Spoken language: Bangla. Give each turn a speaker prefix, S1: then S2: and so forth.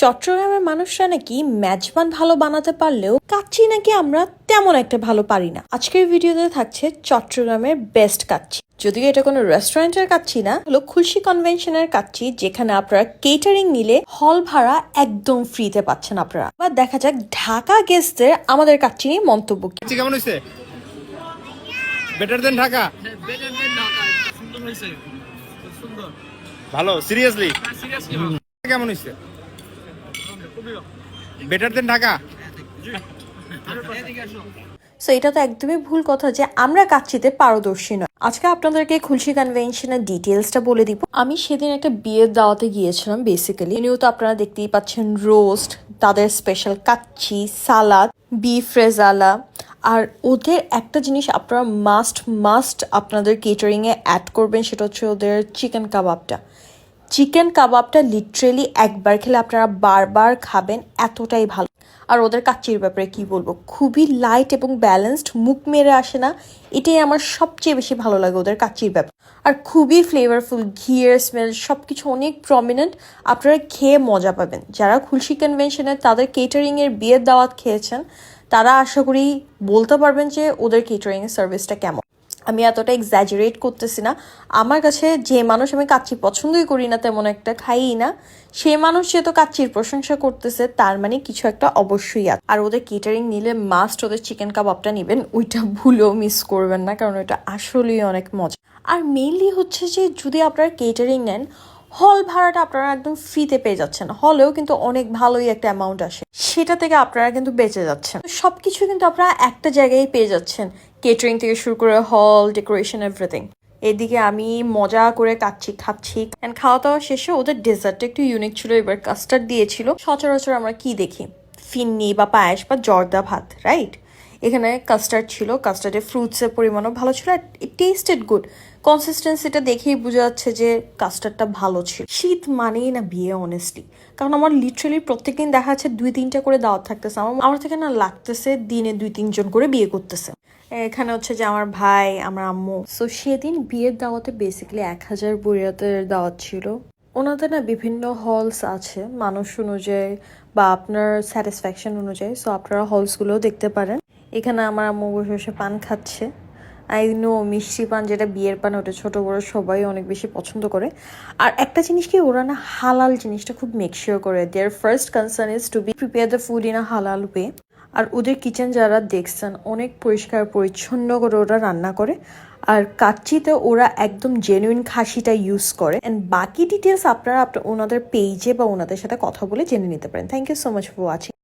S1: চট্টগ্রামের মানুষরা নাকি মেজবান ভালো বানাতে পারলেও কাচ্চি নাকি আমরা তেমন একটা ভালো পারি না। আজকের ভিডিওতে থাকছে চট্টগ্রামের বেস্ট কাচ্চি। যদিও এটা কোনো রেস্টুরেন্টের কাচ্ছি না হলো খুলশি কনভেনশনের কাচ্ছি যেখানে আপনারা কেটারিং নিলে হল ভাড়া একদম ফ্রিতে পাচ্ছেন আপনারা। বা দেখা যাক ঢাকা গেস্টদের আমাদের কাচ্চি নিয়ে মন্তব্য কি।
S2: কেমন হয়েছে? Better than Dhaka?
S3: Better than Dhaka. সুন্দর হয়েছে। সুন্দর।
S2: ভালো সিরিয়াসলি
S3: সিরিয়াসলি
S2: কেমন হয়েছে? বেটার দেন ঢাকা
S1: সো এটা তো একদমই ভুল কথা যে আমরা কাচ্চিতে পারদর্শী নয়। আজকে আপনাদেরকে খুলশি কনভেনশনের ডিটেলসটা বলে দিব। আমি সেদিন একটা বিয়ের দাওয়াতে গিয়েছিলাম বেসিক্যালি এনিও তো আপনারা দেখতেই পাচ্ছেন রোস্ট তাদের special kacchi salad beef rezala আর ওদের একটা জিনিস আপনারা মাস্ট মাস্ট আপনাদের কেটারিংয়ে অ্যাড করবেন, সেটা হচ্ছে ওদের চিকেন কাবাবটা চিকেন কাবাবটা লিটারেলি একবার খেলে আপনারা বারবার খাবেন, এতটাই ভালো। আর ওদের কাচ্চির ব্যাপারে কি বলব? খুবই লাইট এবং ব্যালেন্সড মুখ মেরে আসে না। এটাই আমার সবচেয়ে বেশি ভালো লাগে ওদের কাচ্চির ব্যাপার। আর খুবই ফ্লেভারফুল ঘিয়ের স্মেল সব কিছু অনেক প্রমিনেন্ট আপনারা খেয়ে মজা পাবেন। যারা খুলশি কনভেনশনে তাদের কেটারিংয়ের বিয়ের দাওয়াত খেয়েছেন, তারা আশা করি বলতে পারবেন যে ওদের কেটারিংয়ের সার্ভিসটা কেমন। আমি এতটা এক্সাজারেট করতেছি না। আমার কাছে যে মানুষ আমি কাচ্চি পছন্দই করি না তেমন একটা খাইই না। সে মানুষ যেহেতু কাচ্চির প্রশংসা করতেছে, তার মানে কিছু একটা অবশ্যই আছে। আর ওদের কেটারিং নিলে মাস্ট ওদের চিকেন কাবাবটা নেবেন, ওইটা ভুলেও মিস করবেন না, কারণ ওইটা আসলেই অনেক মজা। আর মেইনলি হচ্ছে যে যদি আপনারা কেটারিং নেন হল ভাড়াটা আপনারা একদম ফ্রিতে পেয়ে যাচ্ছেন। হলেও কিন্তু অনেক ভালোই একটা অ্যামাউন্ট আসে। সেটা থেকে আপনারা কিন্তু বেঁচে যাচ্ছেন। সব কিছু কিন্তু আপনারা একটা জায়গায় পেয়ে যাচ্ছেন। কেটারিং থেকে শুরু করে হল ডেকোরেশন এভরিথিং এদিকে আমি মজা করে কাচ্ছি, খাচ্ছি। অ্যান্ড খাওয়া দাওয়া শেষে ওদের ডেজার্টটা একটু ইউনিক ছিল, এবার কাস্টার্ড দিয়েছিল। সচরাচর আমরা কি দেখি? ফিন্নি বা পায়েস বা জর্দা ভাত রাইট এখানে কাস্টার্ড ছিল কাস্টার্ডের ফ্রুটসের পরিমাণও ভালো ছিল আর ইট টেস্টেড গুড কনসিস্টেন্সিটা দেখেই বোঝা যাচ্ছে যে কাস্টার্ডটা ভালো ছিল। শীত মানেই না বিয়ে অনেস্টলি কারণ আমার লিটারালি প্রত্যেকদিন দেখা যাচ্ছে দুই তিনটা করে দাওয়াত থাকতেছে। আমার আমার থেকে না লাগতেছে দিনে দুই তিনজন করে বিয়ে করতেছে। এখানে হচ্ছে যে আমার ভাই, আমার আম্মু। সো সেদিন বিয়ের দাওয়াতে বেসিক্যালি এক হাজার বরিয়াতের দাওয়াত ছিল। ওনাদের না বিভিন্ন হলস আছে, মানুষ অনুযায়ী বা আপনার স্যাটিসফ্যাকশন অনুযায়ী। সো আপনারা হলসগুলোও দেখতে পারেন। এখানে আমার আম্মু বসে বসে পান খাচ্ছে। আই নো মিষ্টি পান, যেটা বিয়ের পান, ওটা ছোট বড় সবাই অনেক বেশি পছন্দ করে। আর একটা জিনিস কি, ওরা না হালাল জিনিসটা খুব মেকশিওর করে। There first concern is to be prepare the food in a halal way আর ওদের কিচেন যারা দেখছেন, অনেক পরিষ্কার পরিচ্ছন্ন করে ওরা রান্না করে। আর কাচ্চিতে ওরা একদম জেনুইন খাসিটা ইউজ করে। অ্যান্ড বাকি ডিটেলস আপনারা আপনার ওনাদের পেজে বা ওনাদের সাথে কথা বলে জেনে নিতে পারেন। Thank you so much for watching